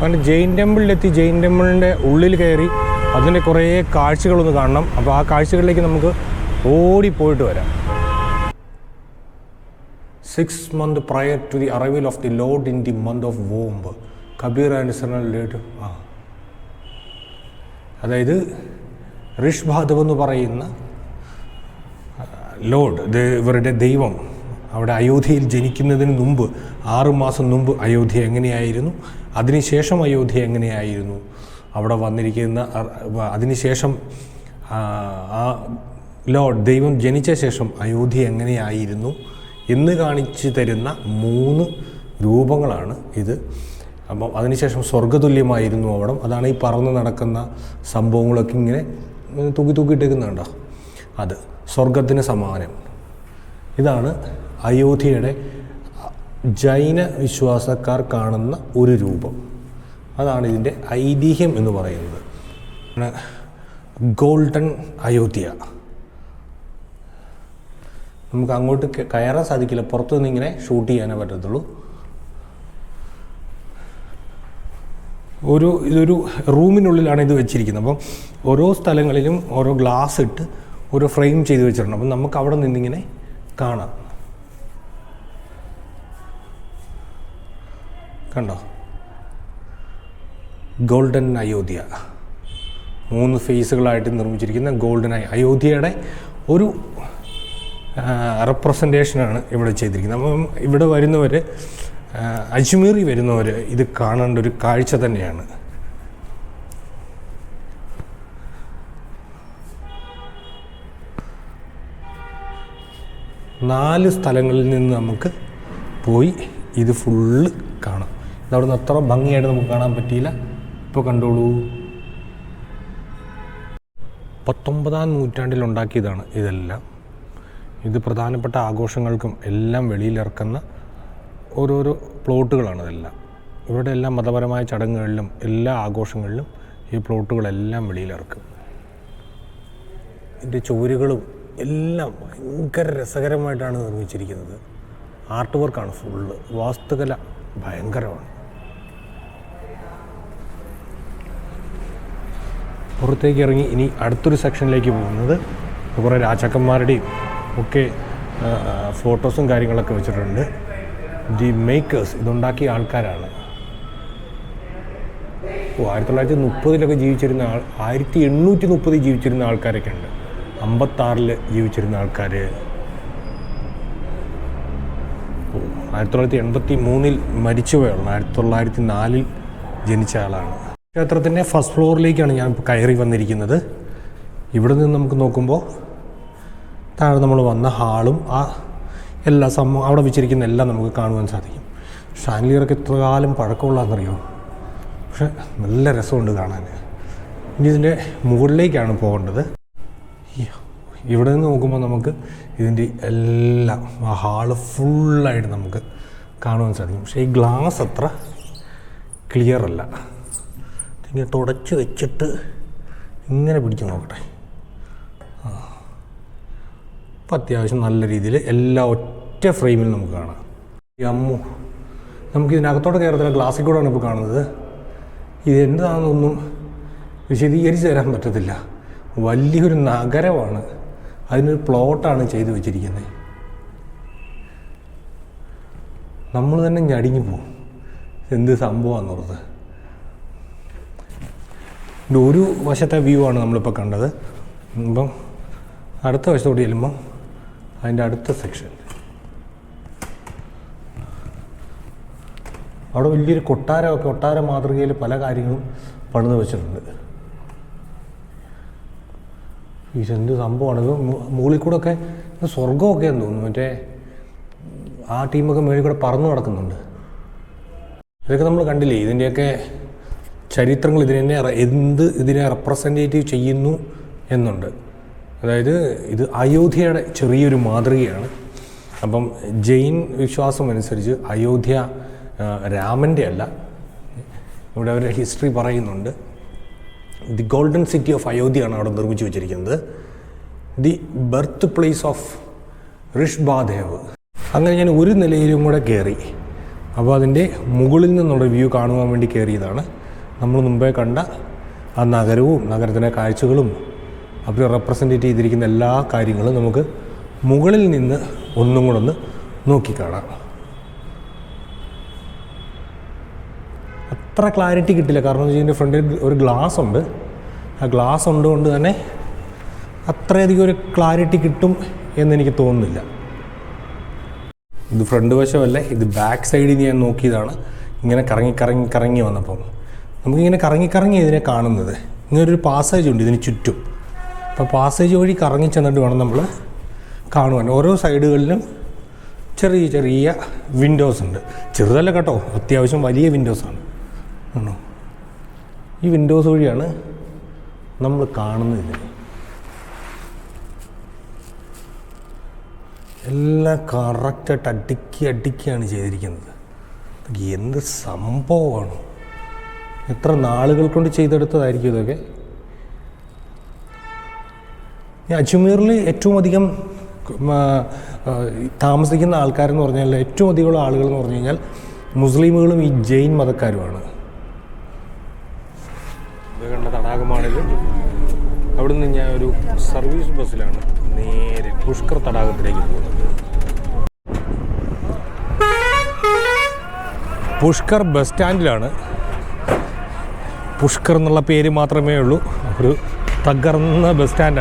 അങ്ങനെ ജെയിൻ ടെമ്പിളിലെത്തി ജെയിൻ ടെമ്പിളിന്റെ ഉള്ളിൽ കയറി അതിന്റെ കുറേ കാഴ്ചകളൊന്ന് കാണണം. അപ്പോൾ ആ കാഴ്ചകളിലേക്ക് നമുക്ക് ഓടിപ്പോയിട്ട് വരാം. Six month prior to the arrival of the lord in the month of womb Kabir and സണൽ ലേഡ് ആ. അതായത് ഋഷ് ഭാദവ് എന്ന് പറയുന്ന ലോഡ് ഇവരുടെ ദൈവം അവിടെ അയോധ്യയിൽ ജനിക്കുന്നതിന് മുമ്പ് ആറുമാസം മുമ്പ് അയോധ്യ എങ്ങനെയായിരുന്നു? അതിനുശേഷം അയോധ്യ എങ്ങനെയായിരുന്നു? അവിടെ വന്നിരിക്കുന്ന അതിനുശേഷം ആ, ലോഡ് ദൈവം ജനിച്ച ശേഷം അയോധ്യ എങ്ങനെയായിരുന്നു എന്ന് കാണിച്ചു തരുന്ന മൂന്ന് രൂപങ്ങളാണ് ഇത്. അപ്പം അതിനുശേഷം സ്വർഗതുല്യമായിരുന്നു അവിടം. അതാണ് ഈ പറന്ന് നടക്കുന്ന സംഭവങ്ങളൊക്കെ ഇങ്ങനെ തൂക്കി തൂക്കിയിട്ടേക്കുന്നുണ്ടോ അത് സ്വർഗത്തിന് സമാനം. ഇതാണ് അയോധ്യയുടെ ജൈന വിശ്വാസക്കാർ കാണുന്ന ഒരു രൂപം. അതാണ് ഇതിന്റെ ഐതിഹ്യം എന്ന് പറയുന്നത്. ഗോൾഡൻ അയോധ്യ. നമുക്ക് അങ്ങോട്ട് കയറാൻ സാധിക്കില്ല. പുറത്തുനിന്ന് ഇങ്ങനെ ഷൂട്ട് ചെയ്യാനേ പറ്റത്തുള്ളൂ. ഒരു ഇതൊരു റൂമിനുള്ളിലാണ് ഇത് വെച്ചിരിക്കുന്നത്. അപ്പം ഓരോ സ്ഥലങ്ങളിലും ഓരോ ഗ്ലാസ് ഇട്ട് ഓരോ ഫ്രെയിം ചെയ്ത് വെച്ചിട്ടുണ്ട്. അപ്പം നമുക്ക് അവിടെ നിന്നിങ്ങനെ കാണാം. കണ്ടോ? ഗോൾഡൻ അയോധ്യ. മൂന്ന് ഫേസുകളായിട്ട് നിർമ്മിച്ചിരിക്കുന്ന ഗോൾഡൻ അയ- അയോധ്യയുടെ ഒരു റെപ്രസെന്റേഷനാണ് ഇവിടെ ചെയ്തിരിക്കുന്നത്. അപ്പം ഇവിടെ വരുന്നവർ അജ്മീറി വരുന്നവർ ഇത് കാണേണ്ട ഒരു കാഴ്ച തന്നെയാണ്. നാല് സ്ഥലങ്ങളിൽ നിന്ന് നമുക്ക് പോയി ഇത് ഫുള്ള് കാണാം. നിന്ന് അത്ര ഭംഗിയായിട്ട് നമുക്ക് കാണാൻ പറ്റിയില്ല. ഇപ്പോൾ കണ്ടോളൂ. പത്തൊമ്പതാം നൂറ്റാണ്ടിൽ ഉണ്ടാക്കിയതാണ് ഇതെല്ലാം. ഇത് പ്രധാനപ്പെട്ട ആഘോഷങ്ങൾക്കും എല്ലാം വെളിയിലിറക്കുന്ന ഓരോരോ പ്ലോട്ടുകളാണ് ഇതെല്ലാം. ഇവരുടെ എല്ലാം മതപരമായ ചടങ്ങുകളിലും എല്ലാ ആഘോഷങ്ങളിലും ഈ പ്ലോട്ടുകളെല്ലാം വെളിയിലിറക്കും. ഇതിന്റെ ചുവരുകളും എല്ലാം ഭയങ്കര രസകരമായിട്ടാണ് നിർമ്മിച്ചിരിക്കുന്നത്. ആർട്ട് വർക്കാണ് ഫുള്ള്. വാസ്തുകല ഭയങ്കരമാണ്. പുറത്തേക്ക് ഇറങ്ങി ഇനി അടുത്തൊരു സെക്ഷനിലേക്ക് പോകുന്നത് കുറേ രാജാക്കന്മാരുടെയും ഒക്കെ ഫോട്ടോസും കാര്യങ്ങളൊക്കെ വെച്ചിട്ടുണ്ട്. ദി മേക്കേഴ്സ് ഇതുണ്ടാക്കിയ ആൾക്കാരാണ്. ഓ ആയിരത്തി തൊള്ളായിരത്തി മുപ്പതിലൊക്കെ ജീവിച്ചിരുന്ന ആൾ ആയിരത്തി എണ്ണൂറ്റി മുപ്പതിൽ ജീവിച്ചിരുന്ന ആൾക്കാരൊക്കെ ഉണ്ട്. അമ്പത്താറിൽ ജീവിച്ചിരുന്ന ആൾക്കാർ ആയിരത്തി തൊള്ളായിരത്തി എൺപത്തി മൂന്നിൽ മരിച്ചുപോയാണ് ആയിരത്തി തൊള്ളായിരത്തി നാലിൽ ജനിച്ച ആളാണ്. ക്ഷേത്രത്തിന്റെ ഫസ്റ്റ് ഫ്ലോറിലേക്കാണ് ഞാൻ ഇപ്പോൾ കയറി വന്നിരിക്കുന്നത്. ഇവിടെ നിന്ന് നമുക്ക് നോക്കുമ്പോൾ താഴെ നമ്മൾ വന്ന ഹാളും ആ എല്ലാ സംഭവം അവിടെ വെച്ചിരിക്കുന്ന എല്ലാം നമുക്ക് കാണുവാൻ സാധിക്കും. ഷാൻലിയറൊക്കെ എത്ര കാലം പഴക്കമുള്ളതെന്നറിയോ പക്ഷെ നല്ല രസമുണ്ട് കാണാൻ. ഇനി ഇതിന്റെ മുകളിലേക്കാണ് പോകേണ്ടത്. ഇവിടെ നിന്ന് നോക്കുമ്പോൾ നമുക്ക് ഇതിന്റെ എല്ലാം ആ ഹാൾ ഫുള്ളായിട്ട് നമുക്ക് കാണുവാൻ സാധിക്കും. പക്ഷേ ഈ ഗ്ലാസ് അത്ര ക്ലിയർ അല്ല ഇങ്ങനെ തുടച്ച് വെച്ചിട്ട് ഇങ്ങനെ പിടിച്ച് നോക്കട്ടെ. അപ്പം അത്യാവശ്യം നല്ല രീതിയിൽ എല്ലാ ഒറ്റ ഫ്രെയിമിൽ നമുക്ക് കാണാം. അമ്മു. നമുക്ക് കയറത്തില്ല ഗ്ലാസ്സിൽ കൂടെയാണ് ഇപ്പോൾ കാണുന്നത്. ഇത് എന്താണെന്നൊന്നും വിശദീകരിച്ച് തരാൻ പറ്റത്തില്ല. വലിയൊരു നഗരമാണ്. അതിനൊരു പ്ലോട്ടാണ് ചെയ്തു വെച്ചിരിക്കുന്നത്. നമ്മൾ തന്നെ ഞടിഞ്ഞു പോകും എന്ത് സംഭവമാണെന്നുള്ളത്. ഇത് ഒരു വശത്തെ വ്യൂ ആണ് നമ്മളിപ്പോൾ കണ്ടത്. ഇപ്പം അടുത്ത വശത്തോട്ട് ചെല്ലുമ്പോൾ അതിന്റെ അടുത്ത സെക്ഷൻ അവിടെ വലിയൊരു കൊട്ടാരമൊക്കെ കൊട്ടാര മാതൃകയിൽ പല കാര്യങ്ങളും പണിത് വെച്ചിട്ടുണ്ട്. ഈ എന്ത് സംഭവമാണ്? ഇത് മുകളിൽ കൂടെ ഒക്കെ സ്വർഗമൊക്കെ എന്ന് തോന്നുന്നു. മറ്റേ ആ ടീമൊക്കെ മേളിൽ കൂടെ പറന്നു നടക്കുന്നുണ്ട്. ഇതൊക്കെ നമ്മൾ കണ്ടില്ലേ? ഇതിന്റെയൊക്കെ ചരിത്രങ്ങൾ ഇതിനെ എന്ത് ഇതിനെ റെപ്രസെന്റേറ്റീവ് ചെയ്യുന്നു എന്നുണ്ട്. അതായത് ഇത് അയോധ്യയുടെ ചെറിയൊരു മാതൃകയാണ്. അപ്പം ജെയിൻ വിശ്വാസം അനുസരിച്ച് അയോധ്യ രാമന്റെ അല്ല. ഇവിടെ അവരുടെ ഹിസ്റ്ററി പറയുന്നുണ്ട്. ദി ഗോൾഡൻ സിറ്റി ഓഫ് അയോധ്യയാണ് അവിടെ നിർമ്മിച്ചു വെച്ചിരിക്കുന്നത്. The birth place of Rishabhdev അങ്ങനെ ഞാൻ ഒരു നിലയിലും കൂടെ കയറി അപ്പോൾ അതിന്റെ മുകളിൽ നിന്നുള്ള വ്യൂ കാണുവാൻ വേണ്ടി കയറിയതാണ് നമ്മൾ മുമ്പേ കണ്ട ആ നഗരവും നഗരത്തിലെ കാഴ്ചകളും അവർ റെപ്രസെന്റേറ്റ് ചെയ്തിരിക്കുന്ന എല്ലാ കാര്യങ്ങളും നമുക്ക് മുകളിൽ നിന്ന് ഒന്നും കൂടെ ഒന്ന് നോക്കിക്കാണാം. അത്ര ക്ലാരിറ്റി കിട്ടില്ല. കാരണം എന്ന് വെച്ചാൽ ഫ്രണ്ടിൽ ഒരു ഗ്ലാസ് ഉണ്ട്. ആ ഗ്ലാസ് ഉണ്ടുകൊണ്ട് തന്നെ അത്രയധികം ഒരു ക്ലാരിറ്റി കിട്ടും എന്നെനിക്ക് തോന്നുന്നില്ല. ഇത് ഫ്രണ്ട് വശമല്ല. ഇത് ബാക്ക് സൈഡിൽ ഞാൻ നോക്കിയതാണ്. ഇങ്ങനെ കറങ്ങി കറങ്ങി കറങ്ങി വന്നപ്പം. നമുക്കിങ്ങനെ കറങ്ങി കറങ്ങി ഇതിനെ കാണുന്നത്. ഇങ്ങനൊരു പാസേജ് ഉണ്ട് ഇതിന് ചുറ്റും. അപ്പോൾ പാസേജ് വഴി കറങ്ങി ചെന്നിട്ട് വേണം നമ്മൾ കാണുവാൻ. ഓരോ സൈഡുകളിലും ചെറിയ ചെറിയ വിൻഡോസ് ഉണ്ട്. ചെറുതല്ല കേട്ടോ. അത്യാവശ്യം വലിയ വിൻഡോസ് ആണ്. ആണോ? ഈ വിൻഡോസ് വഴിയാണ് നമ്മൾ കാണുന്നത് ഇതിനെ. എല്ലാം കറക്റ്റായിട്ട് അടുക്കി അടുക്കിയാണ് ചെയ്തിരിക്കുന്നത്. എന്ത് സംഭവമാണ്? എത്ര നാളുകൾ കൊണ്ട് ചെയ്തെടുത്തതായിരിക്കും ഇതൊക്കെ? ഈ അജ്മീറിൽ ഏറ്റവും അധികം താമസിക്കുന്ന ആൾക്കാരെന്ന് പറഞ്ഞാൽ ഏറ്റവും അധികമുള്ള ആളുകൾ എന്ന് പറഞ്ഞു കഴിഞ്ഞാൽ മുസ്ലിമുകളും ഈ ജെയിൻ മതക്കാരുമാണ്. തടാകമാണിത്. അവിടെ നിന്ന് ഞാൻ ഒരു സർവീസ് ബസ്സിലാണ് നേരെ പുഷ്കർ തടാകത്തിലേക്ക് പോകുന്നത്. പുഷ്കർ ബസ് സ്റ്റാൻഡിലാണ് പുഷ്കർ എന്നുള്ള പേര് മാത്രമേ ഉള്ളൂ. ഒരു തകർന്ന ബസ് സ്റ്റാൻഡാണ്.